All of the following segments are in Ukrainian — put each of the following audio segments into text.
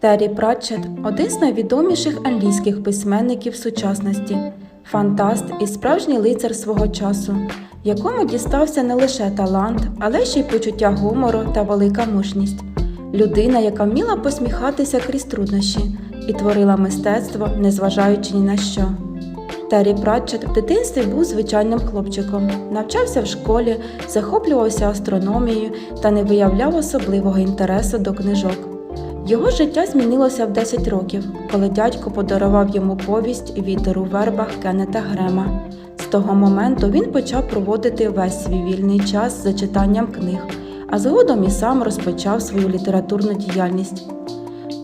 Террі Пратчет один з найвідоміших англійських письменників сучасності, фантаст і справжній лицар свого часу, якому дістався не лише талант, але ще й почуття гумору та велика мужність. Людина, яка вміла посміхатися крізь труднощі і творила мистецтво, незважаючи ні на що. Террі Пратчет в дитинстві був звичайним хлопчиком, навчався в школі, захоплювався астрономією та не виявляв особливого інтересу до книжок. Його життя змінилося в 10 років, коли дядько подарував йому повість Вітер у вербах Кеннета Грема. З того моменту він почав проводити весь свій вільний час за читанням книг, а згодом і сам розпочав свою літературну діяльність.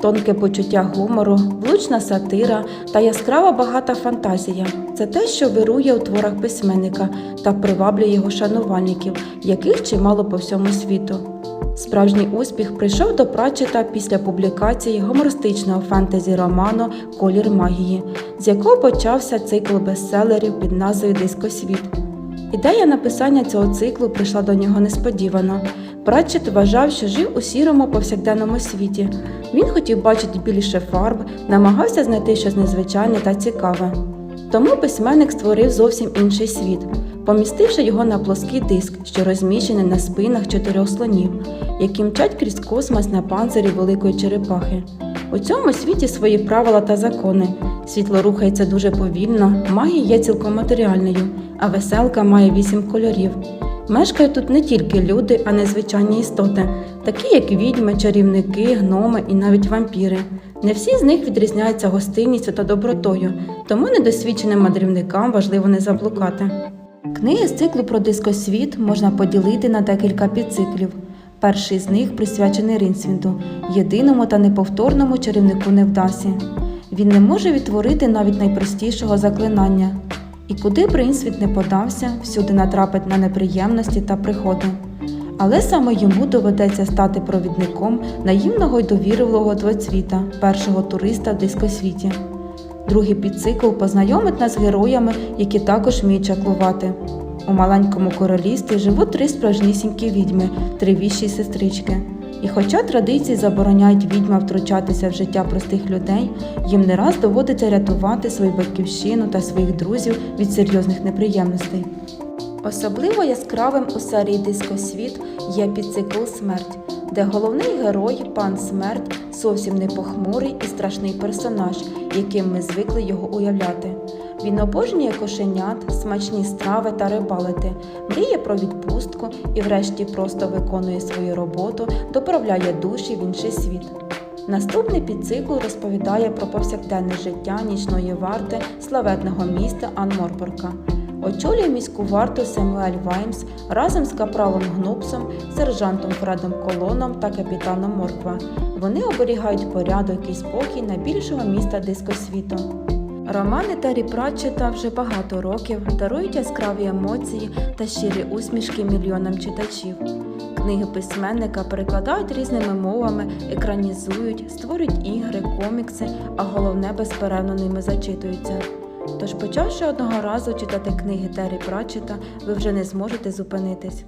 Тонке почуття гумору, влучна сатира та яскрава багата фантазія це те, що вирує у творах письменника та приваблює його шанувальників, яких чимало по всьому світу. Справжній успіх прийшов до Пратчета після публікації гумористичного фентезі-роману Колір магії, з якого почався цикл бестселерів під назвою Дискосвіт. Ідея написання цього циклу прийшла до нього несподівано. Пратчет вважав, що жив у сірому повсякденному світі. Він хотів бачити більше фарб, намагався знайти щось незвичайне та цікаве. Тому письменник створив зовсім інший світ, помістивши його на плоский диск, що розміщений на спинах чотирьох слонів, які мчать крізь космос на панцирі великої черепахи. У цьому світі свої правила та закони. Світло рухається дуже повільно, магія є цілком матеріальною, а веселка має вісім кольорів. Мешкають тут не тільки люди, а незвичайні істоти, такі як відьми, чарівники, гноми і навіть вампіри. Не всі з них відрізняються гостинністю та добротою, тому недосвідченим мандрівникам важливо не заблукати. Книги з циклу про дискосвіт можна поділити на декілька підциклів. Перший з них присвячений Ринсвінду, єдиному та неповторному чарівнику Невдасі. Він не може відтворити навіть найпростішого заклинання. І куди б Ринсвіт не подався, всюди натрапить на неприємності та пригоди. Але саме йому доведеться стати провідником наївного й довірливого двоцвіта, першого туриста в дискосвіті. Другий підцикл познайомить нас з героями, які також вміють чаклувати. У маленькому королівстві живуть три справжнісінькі відьми, три віщі сестрички. І хоча традиції забороняють відьмам втручатися в життя простих людей, їм не раз доводиться рятувати свою батьківщину та своїх друзів від серйозних неприємностей. Особливо яскравим у серії Дискосвіт є підцикл Смерть, де головний герой, пан Смерть, зовсім не похмурий і страшний персонаж, яким ми звикли його уявляти. Він обожнює кошенят, смачні страви та рибалити, мріє про відпустку і, врешті, просто виконує свою роботу, доправляє душі в інший світ. Наступний підцикл розповідає про повсякденне життя нічної варти славетного міста Анморпорка. Очолює міську варту Семуель Ваймс разом з капралом Гнупсом, сержантом Фредом Колоном та капітаном Морква. Вони оберігають порядок і спокій найбільшого міста дискосвіту. Романи Террі Пратчета вже багато років дарують яскраві емоції та щирі усмішки мільйонам читачів. Книги письменника перекладають різними мовами, екранізують, створюють ігри, комікси, а головне безперервно ними зачитуються. Тож, почавши одного разу читати книги Террі Пратчета, ви вже не зможете зупинитись.